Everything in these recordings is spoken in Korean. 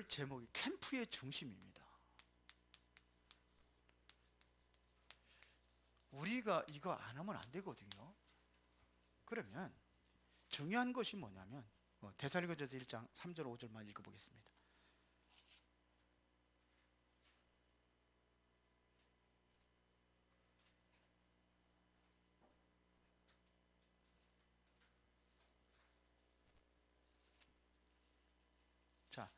오늘 제목이 캠프의 중심입니다. 우리가 이거 안 하면 안 되거든요. 그러면 중요한 것이 뭐냐면 어, 데살리가전서 1장 3절 5절만 읽어보겠습니다. 자,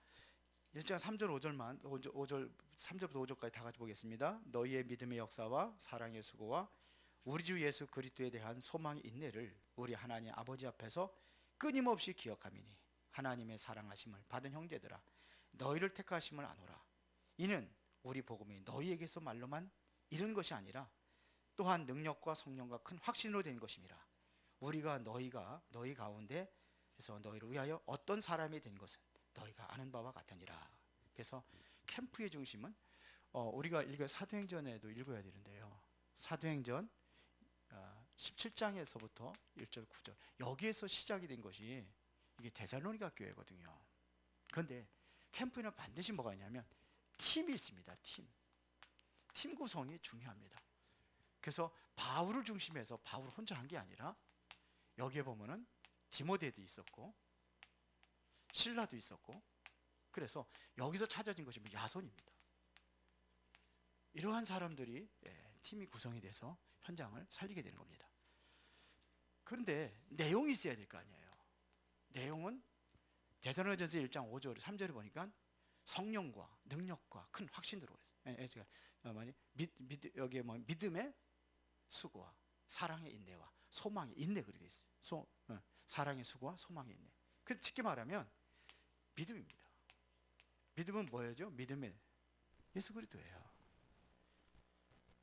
1장 3절 5절만 5절, 5절 3절부터 5절까지 다 같이 보겠습니다. 너희의 믿음의 역사와 사랑의 수고와 우리 주 예수 그리스도에 대한 소망의 인내를 우리 하나님 아버지 앞에서 끊임없이 기억하미니 하나님의 사랑하심을 받은 형제들아 너희를 택하심을 아노라 이는 우리 복음이 너희에게서 말로만 이른 것이 아니라 또한 능력과 성령과 큰 확신으로 된 것임이라 우리가 너희가 너희 가운데 에서 너희를 위하여 어떤 사람이 된 것은 너희가 아는 바와 같으니라 그래서 캠프의 중심은 어, 우리가 읽어 사도행전에도 읽어야 되는데요 사도행전 어, 17장에서부터 1절 9절 여기에서 시작이 된 것이 이게 데살로니가 교회거든요. 그런데 캠프에는 반드시 뭐가 있냐면 팀이 있습니다. 팀. 팀 구성이 중요합니다. 그래서 바울을 중심해서 바울 혼자 한 게 아니라 여기에 보면은 디모데도 있었고 신라도 있었고 그래서 여기서 찾아진 것이 뭐 야손입니다. 이러한 사람들이 예, 팀이 구성이 돼서 현장을 살리게 되는 겁니다. 그런데 내용이 있어야 될 거 아니에요. 내용은 대사로전서 1장 5절 3절에 보니까 성령과 능력과 큰 확신으로 그랬어요. 예, 예, 제가 어, 많이 여기에 뭐 믿음의 수고와 사랑의 인내와 소망의 인내 그렇게 돼 있어요. 소, 어, 사랑의 수고와 소망의 인내. 그 쉽게 말하면 믿음입니다. 믿음은 뭐예요? 믿음의 예수 그리스도예요.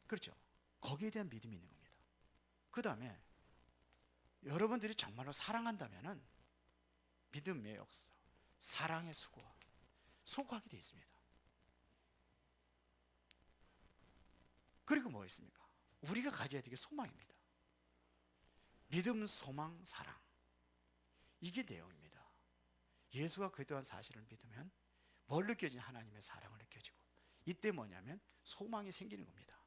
그렇죠. 거기에 대한 믿음이 있는 겁니다. 그 다음에 여러분들이 정말로 사랑한다면은 믿음의 역사, 사랑의 수고와 소구하게 되어 있습니다. 그리고 뭐 있습니까? 우리가 가져야 될 게 소망입니다. 믿음, 소망, 사랑. 이게 내용입니다. 예수가 그떠한 사실을 믿으면 뭘 느껴지냐? 하나님의 사랑을 느껴지고 이때 뭐냐면 소망이 생기는 겁니다.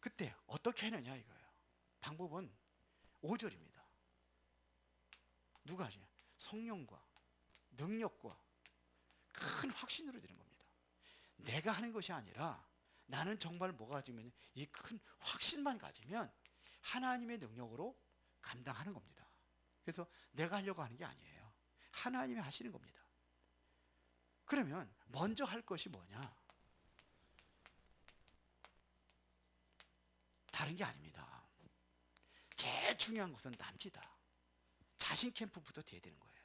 그때 어떻게 하느냐 이거예요. 방법은 5절입니다. 누가 하냐? 성령과 능력과 큰 확신으로 되는 겁니다. 내가 하는 것이 아니라 나는 정말 뭐가 가지면 이 큰 확신만 가지면 하나님의 능력으로 감당하는 겁니다. 그래서 내가 하려고 하는 게 아니에요. 하나님이 하시는 겁니다. 그러면 먼저 할 것이 뭐냐? 다른 게 아닙니다. 제일 중요한 것은 남지다. 자신 캠프부터 돼야 되는 거예요.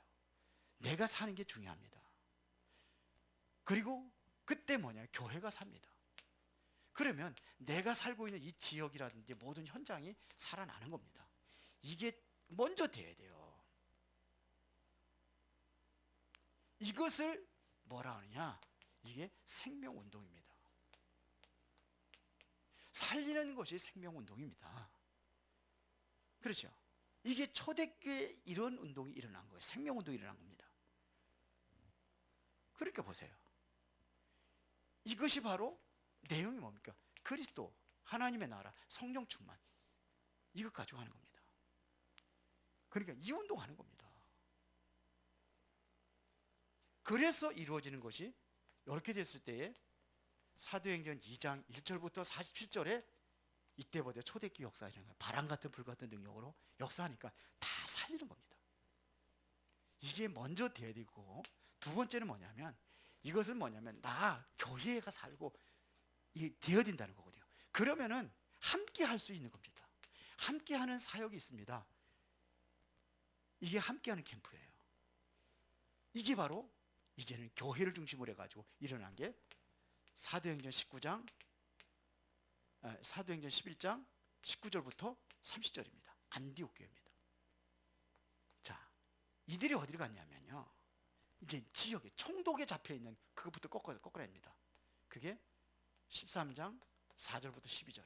내가 사는 게 중요합니다. 그리고 그때 뭐냐? 교회가 삽니다. 그러면 내가 살고 있는 이 지역이라든지 모든 현장이 살아나는 겁니다. 이게 먼저 돼야 돼요. 이것을 뭐라 하느냐? 이게 생명 운동입니다. 살리는 것이 생명 운동입니다. 그렇죠? 이게 초대교회 이런 운동이 일어난 거예요. 생명 운동이 일어난 겁니다. 그러니까 보세요. 이것이 바로 내용이 뭡니까? 그리스도, 하나님의 나라, 성령 충만. 이것 가지고 하는 겁니다. 그러니까 이 운동 하는 겁니다. 그래서 이루어지는 것이 이렇게 됐을 때에 사도행전 2장 1절부터 47절에 이때보다 초대교 역사 이런. 바람 같은 불 같은 능력으로 역사하니까 다 살리는 겁니다. 이게 먼저 돼야 되고 두 번째는 뭐냐면 이것은 뭐냐면 나 교회가 살고 이 되어야 된다는 거거든요. 그러면은 함께 할 수 있는 겁니다. 함께 하는 사역이 있습니다. 이게 함께 하는 캠프예요. 이게 바로 이제는 교회를 중심으로 해가지고 일어난 게 사도행전 19장, 아, 사도행전 11장 19절부터 30절입니다. 안디옥 교회입니다. 자, 이들이 어디를 갔냐면요. 이제 지역에 총독에 잡혀 있는 그것부터 꺾어 꺾어냅니다. 그게 13장 4절부터 12절에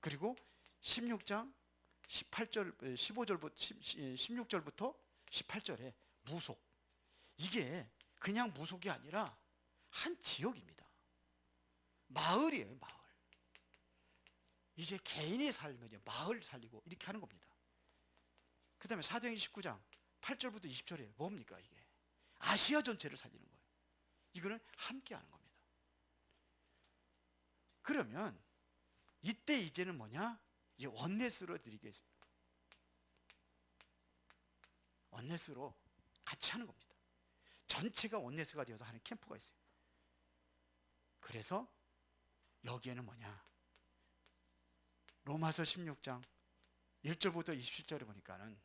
그리고 16장 18절 15절부터 16절부터 18절에 무속 이게 그냥 무속이 아니라 한 지역입니다. 마을이에요, 마을. 이제 개인이 살면 마을 살리고 이렇게 하는 겁니다. 그 다음에 사도행 19장 8절부터 20절에 뭡니까 이게? 아시아 전체를 살리는 거예요. 이거는 함께 하는 겁니다. 그러면 이때 이제는 뭐냐? 이제 원넷으로 드리겠습니다. 원넷으로 같이 하는 겁니다. 전체가 원넷스가 되어서 하는 캠프가 있어요. 그래서 여기에는 뭐냐? 로마서 16장 1절부터 27절에 보니까는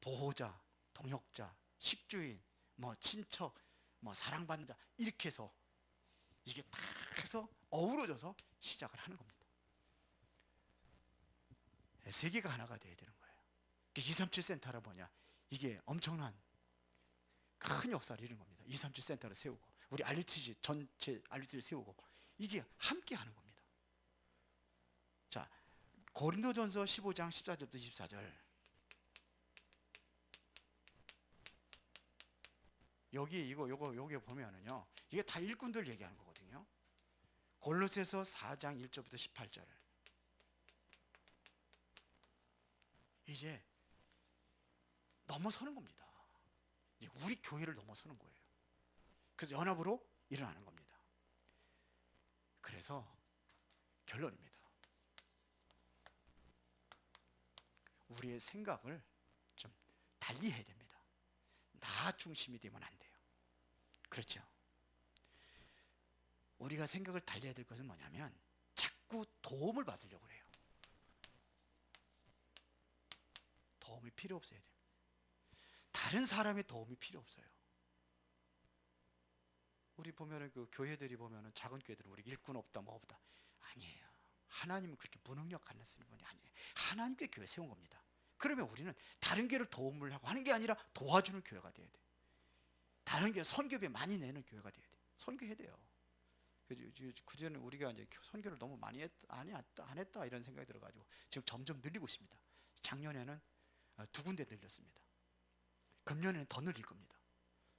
보호자, 동역자, 식주인, 뭐 친척, 뭐 사랑받는 자 이렇게 해서 이게 다 해서 어우러져서 시작을 하는 겁니다. 세계가 하나가 돼야 되는 거예요. 237 센터라 뭐냐? 이게 엄청난 큰 역사를 이룬 겁니다. 237 센터를 세우고 우리 RUTC 전체 RUTC를 세우고 이게 함께 하는 겁니다. 자, 고린도전서 15장 14절부터 24절. 여기 이거 요거 요게 보면은요. 이게 다 일꾼들 얘기하는 거거든요. 골로새서 4장 1절부터 18절. 이제 넘어서는 겁니다. 우리 교회를 넘어서는 거예요. 그래서 연합으로 일어나는 겁니다. 그래서 결론입니다. 우리의 생각을 좀 달리 해야 됩니다. 나 중심이 되면 안 돼요. 그렇죠? 우리가 생각을 달리 해야 될 것은 뭐냐면 자꾸 도움을 받으려고 그래요. 도움이 필요 없어야 돼요. 다 른 사람의 도움이 필요 없어요. 우리 보면은 그 교회들이 보면은 작은 교회들은 우리 일꾼 없다 뭐 없다 아니에요. 하나님은 그렇게 무능력한 분이 아니에요. 하나님께 교회 세운 겁니다. 그러면 우리는 다른 교회를 도움을 하고 하는 게 아니라 도와주는 교회가 돼야 돼. 다른 교회 선교비 많이 내는 교회가 돼야 돼. 선교해야 돼요. 그 전에 우리가 이제 선교를 너무 많이 했, 안, 했다, 안 했다 이런 생각이 들어가지고 지금 점점 늘리고 있습니다. 작년에는 어, 두 군데 늘렸습니다. 금년에는 더 늘릴 겁니다.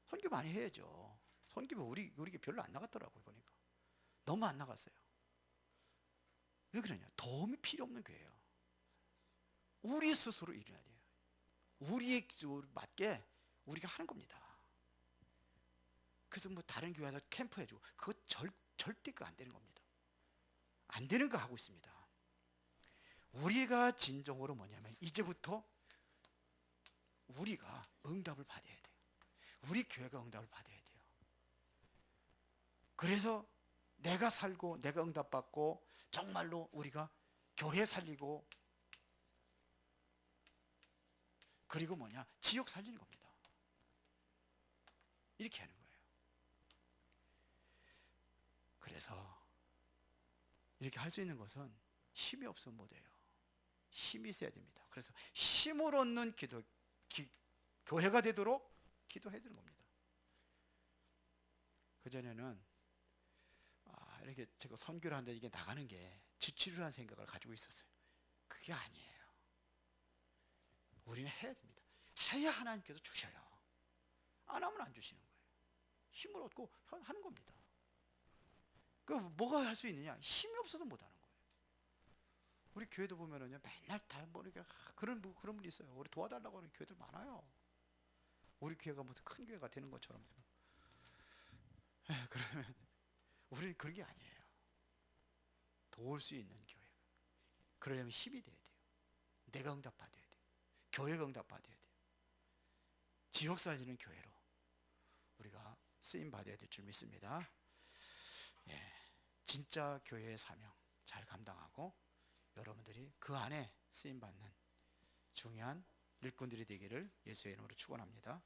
선교 많이 해야죠. 선교가 우리 우리 별로 안 나갔더라고요 보니까 너무 안 나갔어요. 왜 그러냐? 도움이 필요 없는 교회예요. 우리 스스로 일어나야 돼요. 우리에 맞게 우리가 하는 겁니다. 그래서 뭐 다른 교회 에서 캠프 해주고 그거 절, 절대 그 안 되는 겁니다. 안 되는 거 하고 있습니다. 우리가 진정으로 뭐냐면 이제부터 우리가 응답을 받아야 돼요. 우리 교회가 응답을 받아야 돼요. 그래서 내가 살고 내가 응답받고 정말로 우리가 교회 살리고 그리고 뭐냐 지역 살리는 겁니다. 이렇게 하는 거예요. 그래서 이렇게 할 수 있는 것은 힘이 없으면 못해요. 힘이 있어야 됩니다. 그래서 힘을 얻는 기도 기, 교회가 되도록 기도해야 되는 겁니다. 그 전에는 아, 이렇게 제가 선교를 하는데 이게 나가는 게 지치르한 생각을 가지고 있었어요. 그게 아니에요. 우리는 해야 됩니다. 해야 하나님께서 주셔요. 안 하면 안 주시는 거예요. 힘을 얻고 하는 겁니다. 그 뭐가 할 수 있느냐? 힘이 없어서 못 하는 거예요. 우리 교회도 보면은요, 맨날 다 모르게 아, 그런 분 그런 분 있어요. 우리 도와달라고 하는 교회들 많아요. 우리 교회가 무슨 큰 교회가 되는 것처럼. 에, 그러면 우리는 그런 게 아니에요. 도울 수 있는 교회. 그러려면 힘이 돼야 돼요. 내가 응답 받아야 돼요. 교회가 응답 받아야 돼요. 지역 살리는 교회로 우리가 쓰임 받아야 될 줄 믿습니다. 예, 진짜 교회의 사명 잘 감당하고 여러분들이 그 안에 쓰임 받는 중요한 일꾼들이 되기를 예수의 이름으로 축원합니다.